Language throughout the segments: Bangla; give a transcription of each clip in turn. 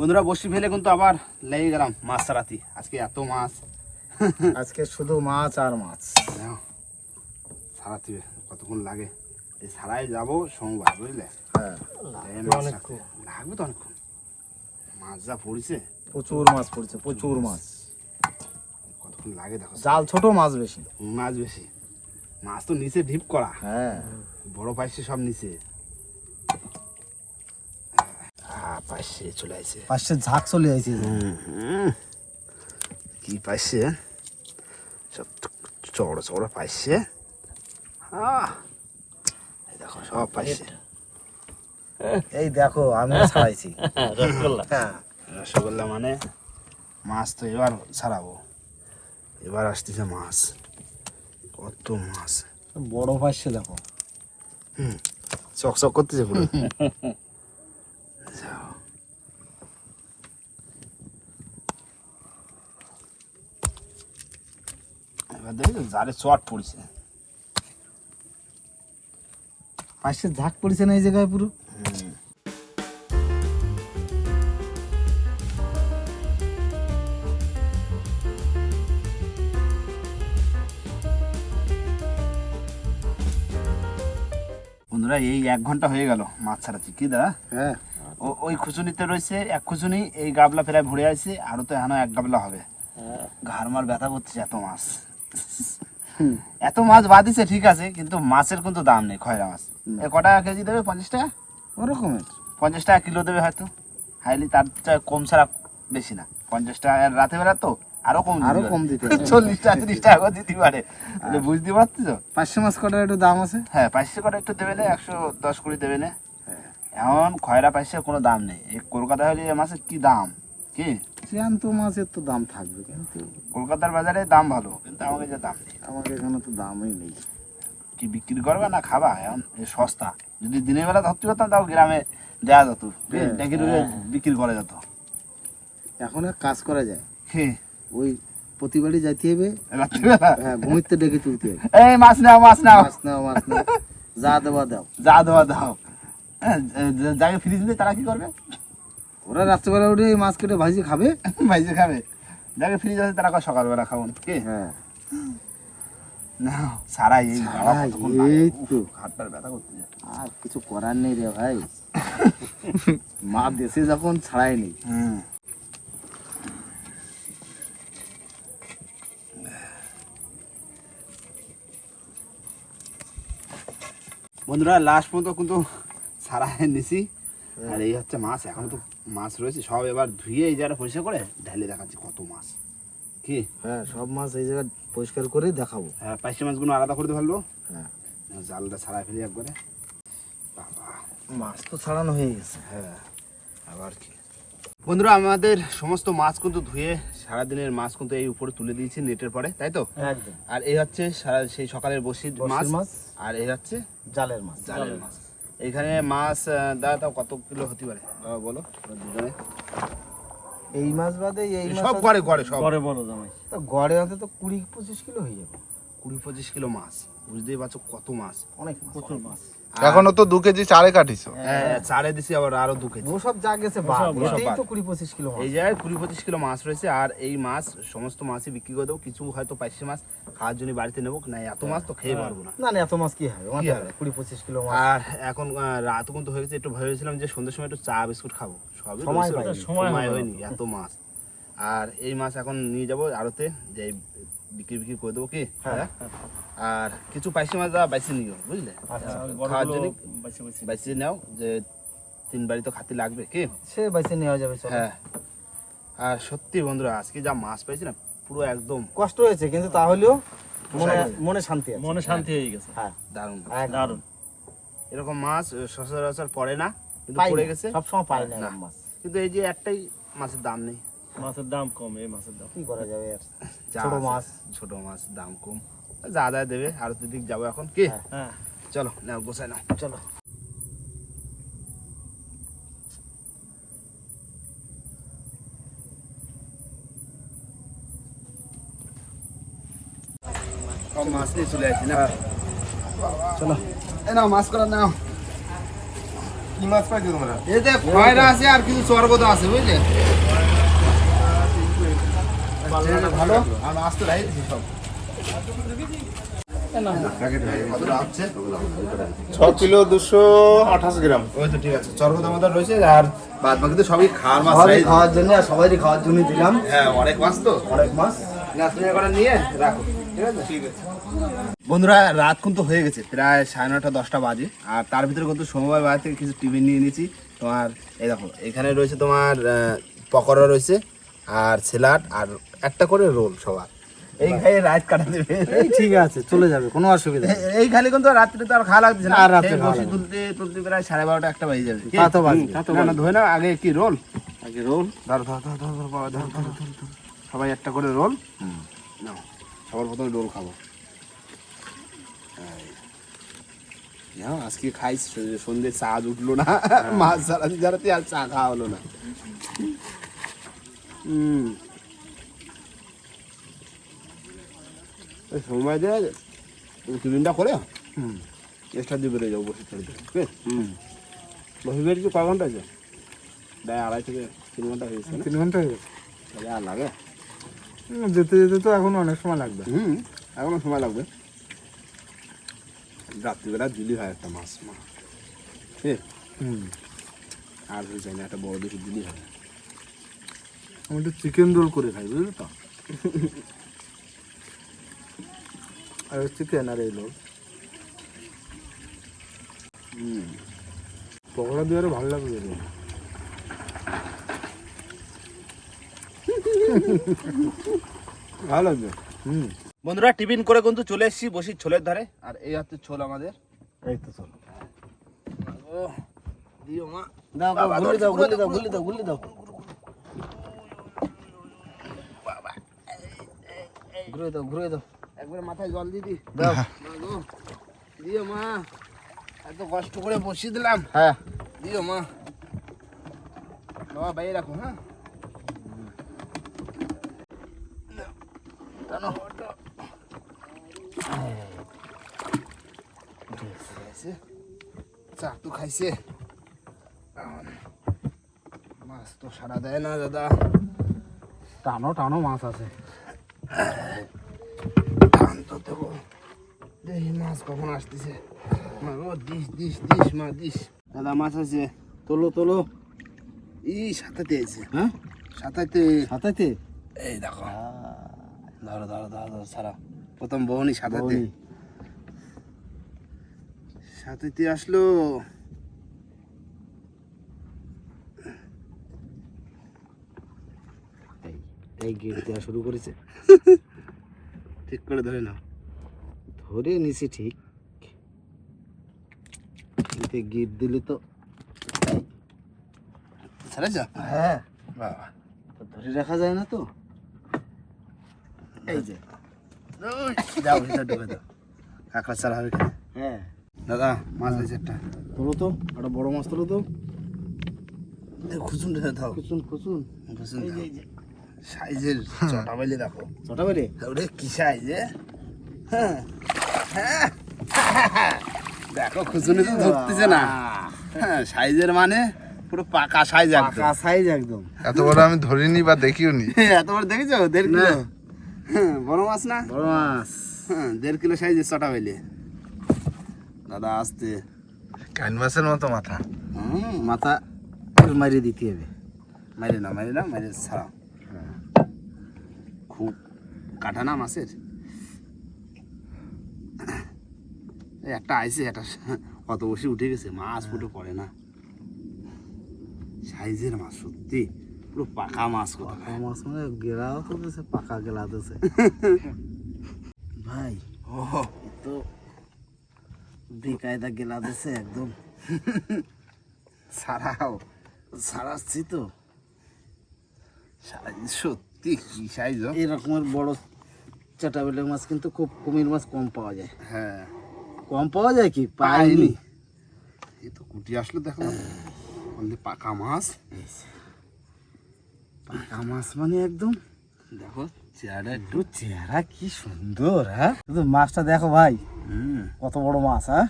বন্ধুরা বসি ফেলে কিন্তু আবার লেগে গেলাম মাছ ছাড়াতি আজকে এত মাছ। আজকে শুধু মাছ আর মাছ। নাও, ছাড়াতে কতক্ষণ লাগে? এই ছাড়াই যাব সোমবার বুঝলে? হ্যাঁ। লাগবে তো অনেকক্ষণ। মাছ যা পড়েছে। প্রচুর মাছ পড়ছে প্রচুর মাছ। কতক্ষণ লাগে দেখো। জাল ছোট মাছ বেশি। মাছ বেশি। মাছ তো নিচে ঢিপ করা। হ্যাঁ। বড় পাইছে সব নিচে। আহ, পাইছে চলে আসছে পাশে ঝাঁক চলে আইছে। হুম, হুম। কি পাইছে? সব চড়ো চড়ো পাইছে। আহ, দেখো সব পাইছে। এই দেখো আমি ছাড়াইছি। হ্যাঁ। রসগোল্লা মানে মাছ তো এবার ছাড়াবো। এবার আসতেছে মাছ। কত মাছ। বড় পাশে দেখো। চকচক করতেছে পুরো। যাও। এবার দেখি তো চট পড়ছে পাশে ঝাঁক পড়েছে না এই জায়গায় পুরো বন্ধুরা এই এক ঘণ্টা হয়ে গেল। মাছ ছাড়াচ্ছি কি দাদা হ্যাঁ। ওই খুচুনিতে রয়েছে এক খুচুনি এই গাবলা প্রায় ভরে আছে আরও তো এখনও এক গাবলা হবে। ঘাড়মার ব্যথা করতেছে এত মাছ। এত মাছ বাদিছে ঠিক আছে কিন্তু মাছের কিন্তু দাম নেই খয়রা মাছ। এ ক কেজি দেবে? পঞ্চাশ টাকা? ওরকমের। পঞ্চাশ টাকা কিলো দেবে হয়তো। হাইলি তার চেয়ে কম ছাড়া বেশি না। পঞ্চাশ টাকা আর রাতে বেলা তো আরও কম আরও কম দিতে চল্লিশ টাকা তিরিশ টাকা করে দিতে পারে। বুঝতে পারছিস তো? পাঁচশো মাছ কটার একটু দাম আছে? হ্যাঁ পাঁচশো কটা একটু দেবে না একশো দশ কুড়ি দেবে না। এমন খয়রা পাইছে কোনো দাম নেই। এই কলকাতা হলে মাছের কি দাম? কি? জ্যান্ত মাছের তো দাম থাকবে কিন্তু। কলকাতার বাজারে দাম ভালো কিন্তু আমাকে যে দাম নেই। আমাকে এখানে তো দামই নেই। কি বিক্রি করবে না খাবা? এখন সস্তা। যদি দিনের বেলা ধরতে পারতাম তাও গ্রামে দেওয়া যেত। হ্যাঁ, বিক্রি করা যেত। এখন এক কাজ করা যায়। কি? ওই প্রতিবারই যাইতে হবে। রাত্রিবেলা? হ্যাঁ ঘুমিতে ডেকে তুলতে হবে। এই মাছ নাও মাছ নাও। মাছ নাও মাছ নাও। যা দেওয়া দাও। যা দেওয়া দাও। হ্যাঁ, যাকে ফ্রিজ দিলে তারা কি করবে? ওরা রাত্রেবেলা উঠে মাছ কেটে ভাজি খাবে। ভাইজে খাবে। যাকে ফ্রিজ আছে তারা সকালবেলা খাব। কি? হ্যাঁ। না সারাই এই তো। হাত পায়ের ব্যথা করতে আর কিছু করার নেই রে ভাই। মা দেশে যখন ছাড়াই নেই হুম। বন্ধুরা লাস্ট পর্যন্ত কিন্তু সারা নিছি আর এই হচ্ছে মাছ এখনও তো মাছ রয়েছে। সব এবার ধুয়ে এই জায়গাটা পরিষ্কার করে ঢালে দেখাচ্ছি কত মাছ। কি? হ্যাঁ সব মাছ এই জায়গায় পরিষ্কার করে দেখাবো। হ্যাঁ পাঁচটি মাছগুলো আলাদা করে ফেলব। হ্যাঁ। জালটা ছাড়া ফেলি একবারে। বাবা। মাছ তো ছাড়ানো হয়ে গেছে। হ্যাঁ আবার কি। বন্ধুরা আমাদের সমস্ত মাছ কিন্তু ধুয়ে সারাদিনের মাছ কিন্তু এই উপরে তুলে দিয়েছি নেটের পরে তাই তো? আর এই হচ্ছে সারা সেই সকালের বসির মাছ মাছ। আর এই হচ্ছে জালের মাছ। জালের মাছ। এইখানে মাছ আহ, দাদা তাও কত কিলো হতে পারে? বাবা বলো দুজনে। এই মাছ বাদে এই মাছ সব করে ঘরে সব। তো গড়ে অন্তত কুড়ি পঁচিশ কিলো হয়ে যাবে। কুড়ি পঁচিশ কিলো মাছ। বুঝতেই পারছ কত মাছ। অনেক প্রচুর মাছ। এখনও তো দু কেজি চারে কাটিছো। হ্যাঁ চারে দিছি আবার আরও দু কেজি। সব যা গেছে। তো কুড়ি পঁচিশ কিলো মাছ। এই জায়গায় কুড়ি পঁচিশ কিলো মাছ রয়েছে আর এই মাছ সমস্ত মাছই বিক্রি করে দেবো। কিছু হয়তো পাইছে মাছ খাওয়ার জন্য বাড়িতে নেব। না এত মাছ তো খেয়ে পারব না। না না এত মাছ কি হবে? কুড়ি পঁচিশ কিলো আর এখন রাত কিন্তু হয়ে গেছে একটু ভেবেছিলাম যে সন্ধ্যের সময় একটু চা বিস্কুট খাব। সবই সময় সময় হয়নি। এত মাছ। আর এই মাছ এখন নিয়ে যাব আড়তে যে বিক্রি বিক্রি করে দেবো কি? হ্যাঁ আর কিছু পাইসি মাছ দা বাইসে নিও বুঝলে? আচ্ছা খাওয়ার জন্য বাইসে নাও যে তিন বাড়ি তো খাতে লাগবে কি? সে বাইসে নেওয়া যাবে হ্যাঁ। আর সত্যি বন্ধুরা আজকে যা মাছ পাইছি না পুরো একদম কষ্ট হয়েছে কিন্তু তাহলেও মনে মনে শান্তি মনে শান্তি হয়ে গেছে। হ্যাঁ। দারুণ। দারুণ। এরকম মাছ সচরাচর পড়ে না কিন্তু পড়ে গেছে। সবসময় পাই না না। মাছ। কিন্তু এই যে একটাই মাছের দাম নেই। মাছের দাম কম এই মাছের দাম। কি করা যাবে আর? ছোট মাছ। ছোট মাছ দাম কম। যা আদায় দেবে আর দিক যাব এখন কি? হ্যাঁ। হ্যাঁ। চলো নাও গোছাই নাও চলো। সব মাছ নিয়ে চলে আসি না? চলো। এই নাও মাছ করা নাও। কি মাছ পাইছো তোমরা? এতে খয়রা আছে আর কিছু চর্বদা আছে বুঝলে? ভালো? আর সব কতটা ছ কিলো দুশো আঠাশ গ্রাম। ওই তো ঠিক আছে আমাদের রয়েছে আর বাদ বাকি তো সবই খাওয়ার মাছ খাওয়ার জন্য আর সবারই খাওয়ার জন্য দিলাম। হ্যাঁ অনেক মাছ তো। অনেক মাছ। নিয়ে রাখো ঠিক আছে? ঠিক আছে। বন্ধুরা রাত কিন্তু হয়ে গেছে প্রায় সাড়ে নটা দশটা বাজে। আর তার ভিতরে কিন্তু সোমবার বাড়ি থেকে কিছু টিফিন নিয়ে নিয়েছি তোমার এই দেখো এখানে রয়েছে তোমার পকোড়া রয়েছে আর স্যালাড আর একটা করে রোল সবার। এই খাই রাত কাটা দেবে এই ঠিক আছে চলে যাবে কোনো অসুবিধা নেই। এই খালি কিন্তু রাত্রে তো আর খাওয়া লাগছে না। আর রাত্রে বসে তুলতে তুলতে প্রায় সাড়ে বারোটা একটা বাজে যাবে তা তো না, না, ধরে না আগে কি রোল? আগে রোল। ধর ধর ধর ধর ধর বাবা, ধর। সবাই একটা করে রোল। নাও সবার প্রথমে রোল খাব। আজকে খাই সন্ধ্যে চা উঠল না। মাছ সারাতে সারাতে আর চা খাওয়া হলো না। হুম। সময় দেয় টিফিনটা করে। হুম। এক্সট্রা দিয়ে বেরোয় যাব বসে ছেড়ে দেবে ঠিক আছে? বসে বেরিয়েছি ক ঘণ্টা আছে? প্রায় আড়াই থেকে তিন ঘণ্টা হয়েছে না? তিন ঘণ্টা হয়ে গেছে। তাহলে আর লাগে? যেতে যেতে তো এখন অনেক সময় লাগবে। হুম এখনও সময় লাগবে। রাত্রিবেলা দিলি হয় একটা মাছ মা। ঠিক হুম। আর হয়ে যায় না একটা বড় দেখে দিলি হয়। আমি একটু চিকেন রোল করে খাই বুঝলি তো? আর চিকেন আর এই রোল হুম। পকোড়া দিয়ে আরও ভালো লাগবে ভালো লাগবে। হুম। বন্ধুরা টিফিন করে কিন্তু চলে এসেছি বসি ছোলের ধারে। আর এই হচ্ছে ছোল আমাদের। এই তো চলো ও দিও মা। দাও গুলি দাও গুলি দাও দাও, গুলি দাও। গুলি দাও। ঘুরে দাও ঘুরে দাও। একবারে মাথায় জল দিদি দাও। মা এত কষ্ট করে বসিয়ে দিলাম। হ্যাঁ। দিও মা। বাবা বাইরে রাখো হ্যাঁ? চা তো খাইছে। মাছ তো সারা দেয় না দাদা। টানো টানো মাছ আছে। তো দেবো দেখি মাছ কখন আসতেছে? মা ও দিস দিস দিস মা দিস। দাদা মাছ আছে। তোলো তোলো। ই সাঁতাতে আছে হ্যাঁ? সাঁতাতে সাথে এই দেখো। ধরো ধরো ধরো ধরো ছাড়া প্রথম বহনি সাঁতাতে সাঁতাতে আসলো। এই গেট দেওয়া শুরু করেছে। ঠিক করে ধরে নাও। ধরে নিছি ঠিক। কিন্তু গিট দিলে তো ছাড়াইছ হ্যাঁ। বাবা ধরে রাখা যায় না তো? এই যে। ওই, যাও ভিতরে ঢুকে দাও। কাঁকড়া ছাড়া হবে হ্যাঁ। দাদা মাছ হয়েছে একটা। তোলো তো একটা বড় মাছ তোলো তো। খুচুন দাও। খুচুন খুচুন। খুচুন সাইজের চটা বাইলে দেখো। ছটা বেরে ওরে কি সাইজে হ্যাঁ হ্যাঁ দেখো খুচুনি তো ধরতেছে না। হ্যাঁ সাইজের মানে পুরো পাকা সাইজ একদম। পাকা সাইজ একদম। এত বড় আমি ধরিনি বা দেখিও নি। এত বড় দেখেছ? দেড় কিলো? হ্যাঁ, বড় মাছ না? বড় মাছ। হ্যাঁ দেড় কিলো সাইজের চটা বাইলে দাদা আসতে। কাইন মাছের মতো মাথা। হুম মাথা মারিয়ে দিতে হবে। মারি না মাইরে না মাইরে ছাড়াও। খুব কাটা না মাছের? একটা আইছে একটা অত বসে উঠে গেছে মাছ ফুটে পড়ে না। সাইজের মাছ সত্যি পুরো পাকা মাছ পাকা মাছ মানে গেলাও দিছে পাকা গেলা দিছে ভাই ও। তো বেকায়দা গেলা দিছে একদম। ছাড়াও সারাচ্ছি তো। সাইজ সত্যি। সাইজ এই রকমের বড় চাটাবেলের মাছ কিন্তু খুব কুমির মাছ কম পাওয়া যায়। হ্যাঁ। কম পাওয়া যায় কি? পাইনি। এই তো কুটি আসলো বললে পাকা মাছ। পাকা মাছ মানে একদম দেখো। চেহারা একটু চেহারা কি সুন্দর হ্যাঁ? শুধু মাছটা দেখো ভাই। হুম। কত বড় মাছ হ্যাঁ?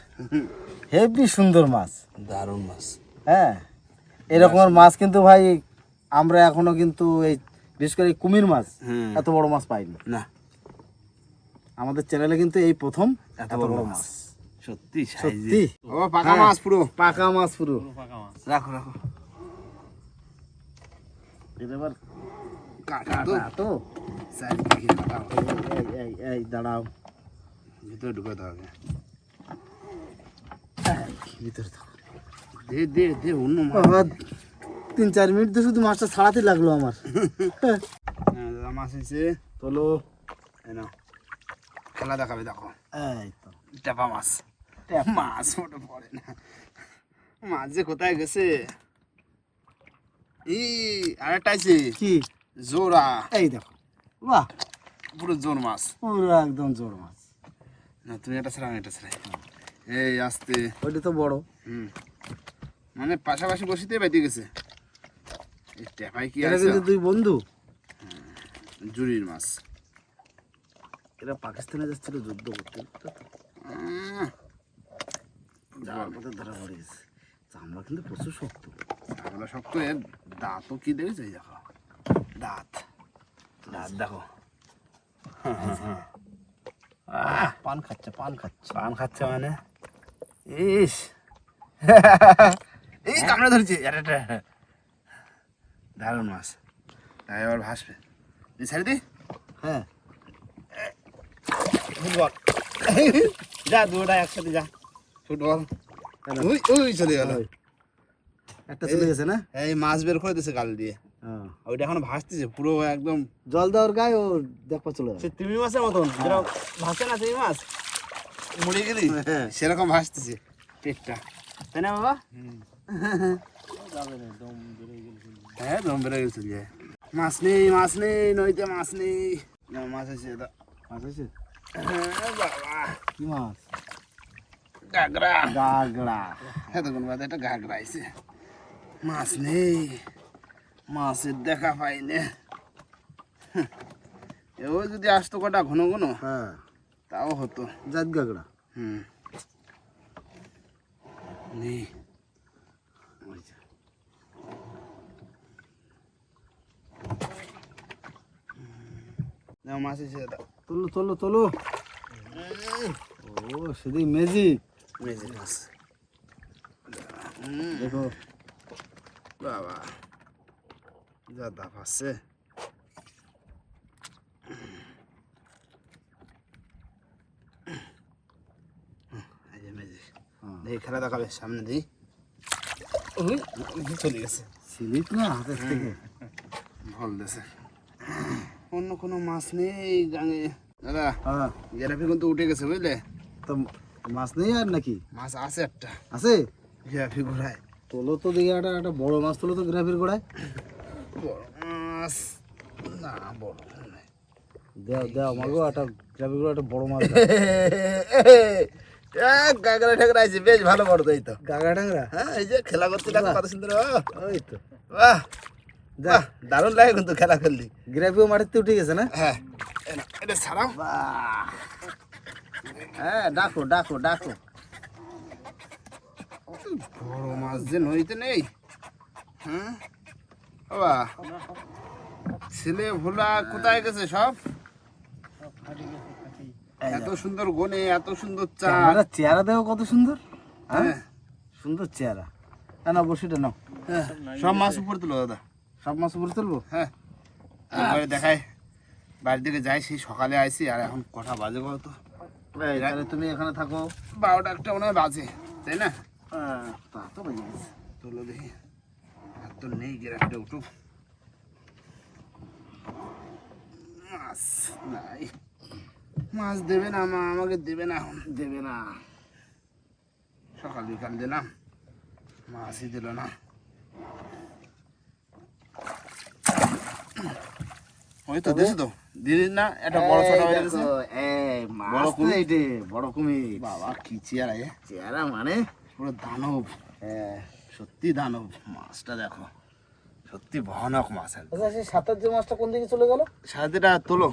হেভি সুন্দর মাছ। দারুণ মাছ। হ্যাঁ। এরকমের মাছ কিন্তু ভাই আমরা এখনও কিন্তু এই বিশেষ করে কুমির মাছ এত বড় মাছ পাইনি। না। আমাদের চ্যানেলে কিন্তু এই প্রথম এত বড় মাছ। সত্যি সত্যি। ও পাকা মাছ পুরো। পাকা মাছ পুরো। রাখো রাখো। এবার কাটা তো। এই, এই, দাঁড়াও। ভিতরে ঢুকাতে হবে। ভিতরে দে দে দে অন্য মাছ। তিন চার মিনিট তো শুধু মাছটা ছাড়াতে লাগল আমার। হ্যাঁ, দাদা মাছ এই নাও। খেলা দেখাবে দেখো। এই তো। টেপা মাছ। মাছ ওটা পড়ে না। মাছ যে কোথায় গেছে? ই আরেকটা আছে কি? জোড়া। এই দেখো। বাহ! পুরো জোর মাছ। পুরো একদম জোর মাছ। না তুমি এটা ছেড়ে আমি এটা ছেড়ে এই আস্তে। ওইটা তো বড়। হুম। মানে পাশাপাশি বসিতে বেঁধে গেছে। টেপাই কি এটা আছে? দুই বন্ধু। জুরির মাছ। এরা পাকিস্তানে যাচ্ছিল যুদ্ধ করতে উম, যাওয়ার পথে ধরা পড়ে গেছে। চামড়া কিন্তু প্রচুর শক্ত। আমরা শক্ত এর দাঁতও কি দেখেছ? এই দেখো দাঁত। দাঁত দেখো। পান খাচ্ছে পান খাচ্ছে। পান খাচ্ছে মানে? ইস। এই কামড়া ধরেছে। দারুণ মাছ। তাই আবার ভাসবে। তুই ছেড়ে দি। হ্যাঁ। ফুটবল। যা দুটা একসাথে যা। ফুটবল। ওই ওই চলে গেল। একটা চলে গেছে না? এই মাছ বের করে দিছে গাল দিয়ে। হ্যাঁ। ওইটা এখন ভাসতেছে পুরো একদম। জল দেওয়ার গায়ে ও দেখো চলে সে তিমি মাছের মতন যেরকম ভাসে না তিমি মাছ মুড়ে গেলি হ্যাঁ। সেরকম ভাসতেছে পেটটা। তাই না বাবা? হ্যাঁ দম বেড়ে গেছে যে। মাছ নেই মাছ নেই নইতে মাছ নেই। না মাছ আছে এটা। মাছ আছে হ্যাঁ, বাবা। কি মাছ? গাগরা গাগড়া হ্যাঁ তখন বাদে একটা গাগরা আইছে মাছ নেই। মাছের দেখা পাই না। এও যদি আসতো কটা ঘন ঘন হ্যাঁ। তাও হতো। জাত গাগড়া হুম। নেই ওই যে। নাও, মাছ এসে দাও। তোলো তোলো তোলো। ও সেদিন ম্যাজিক মেজে মাছ। দেখো। বাবা যা দাপ আছে হ্যাঁ। খেলা দেখাবে সামনে দিই। চলে গেছে। সিলিপ না হাতের থেকে? ভল দেশে। অন্য কোনো মাছ নেই গাঙে দাদা হ্যাঁ। গেরাফি কিন্তু উঠে গেছে বুঝলে? তো মাছ নেই আর নাকি? মাছ আছে একটা। আছে? গেরাফি ঘোড়ায়। তোলো তো দেখি একটা একটা বড় মাছ তোলো তো গ্রাফির গোড়ায় বড় মাছ? না বড়। দেও দেও মাগো একটা গ্রাফির গোড়া একটা বড় মাছ। গাগরা ঠাগরা আছে বেশ ভালো বড় তো এই তো। গাগা টাংরা হ্যাঁ এই যে খেলা করতে কত সুন্দর ওই তো। বাহ। দারুণ লাগে কিন্তু খেলা খেললি। গ্রাফিও মাটিতে উঠে গেছে না? হ্যাঁ। এটা ছাড়াও হ্যাঁ ডাকো ডাকো ডাকো। বড় মাছ যে নইতে নেই। হ্যাঁ বাবা। ছেলে ভোলা কোথায় গেছে সব? এত সুন্দর গনে এত সুন্দর চা। চেহারা দেখো কত সুন্দর হ্যাঁ? সুন্দর চেহারা। হ্যাঁ না বসিটা নাও। হ্যাঁ, সব মাছ উপরে তুলো দাদা। সব মাছ উপরে তুলবো? হ্যাঁ। তারপরে দেখাই। বাড়ির দিকে যাই সেই সকালে আইছি আর এখন কটা বাজে কত তাহলে তুমি এখানে থাকো। বারোটা একটা মনে হয় বাজে তাই না? হ্যাঁ, তা তো বেজে গেছে তোলো দেখি। আর তো নেই গ্রাফিটা উঠুক। মাছ নাই। মাছ দেবে না মা আমাকে দেবে না এখন দেবে না। সকাল বিকাল দিলাম মাছই দিল না। ওই তো দেখছ? তো দিদির না? একটা বড় ছোট হয়ে গেছে। এই বড় কুমির। এইটে, বড় কুমির। বাবা কি চেয়ার আছে চেহারা মানে? পুরো দানব। হ্যাঁ। সত্যি দানব। মাছটা দেখো। সত্যি ভয়ানক মাছ একদম। আচ্ছা সেই সাতার যে মাছটা কোন দিকে চলে গেল? তোলো।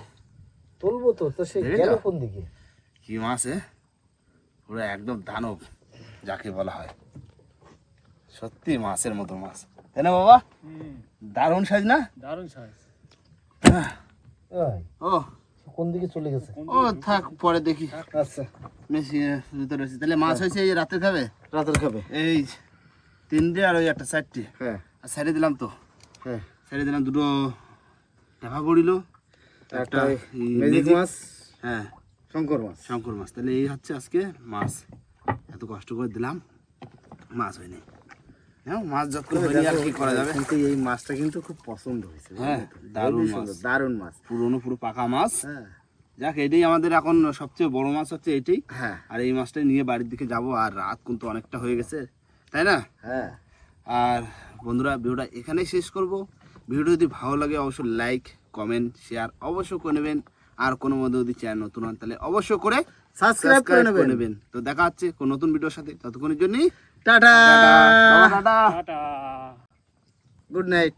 তুলবো তো তো সে গেল কোন দিকে? কি মাছ এ? পুরো একদম দানব যাকে বলা হয়। সত্যি মাছের মতো মাছ। তাই না বাবা? দারুণ সাইজ না? দারুণ সাইজ। ওই, ও। কোন দিকে চলে গেছে? ও থাক পরে দেখি। আচ্ছা। মেশিনের ভিতরে রয়েছে তাহলে মাছ হয়েছে এই রাতে খাবে? রাতের খাবে। এই তিনটে আর ওই একটা চারটে। হ্যাঁ। আর সাইডে দিলাম তো। হ্যাঁ। সাইডে দিলাম দুটো টেফা পড়িল একটা মাছ হ্যাঁ। শঙ্কর মাছ। শঙ্কর মাছ। তাহলে এই হচ্ছে আজকে মাছ। এত কষ্ট করে দিলাম মাছ হয়নি। হ্যাঁ মাছ আর কি করা যাবে? কিন্তু এই মাছটা কিন্তু খুব পছন্দ হয়েছে হ্যাঁ, দারুণ মাছ। দারুণ মাছ। পুরনো পুরো পাকা মাছ। হ্যাঁ। যাক এটাই আমাদের এখন সবচেয়ে বড় মাছ হচ্ছে এটাই। হ্যাঁ। আর এই মাছটাই নিয়ে বাড়ির দিকে যাব আর রাত কিন্তু অনেকটা হয়ে গেছে। তাই না? হ্যাঁ। আর বন্ধুরা ভিডিওটা এখানেই শেষ করব। ভিডিও যদি ভালো লাগে অবশ্যই লাইক কমেন্ট শেয়ার অবশ্যই করে নেবেন। আর কোনো মধ্যে যদি চ্যানেল নতুন হন তাহলে অবশ্যই করে সাবস্ক্রাইব করে নেবেন। তো দেখা হচ্ছে কোন নতুন ভিডিওর সাথে। ততক্ষণের জন্যই টাটা। টাটা। Good night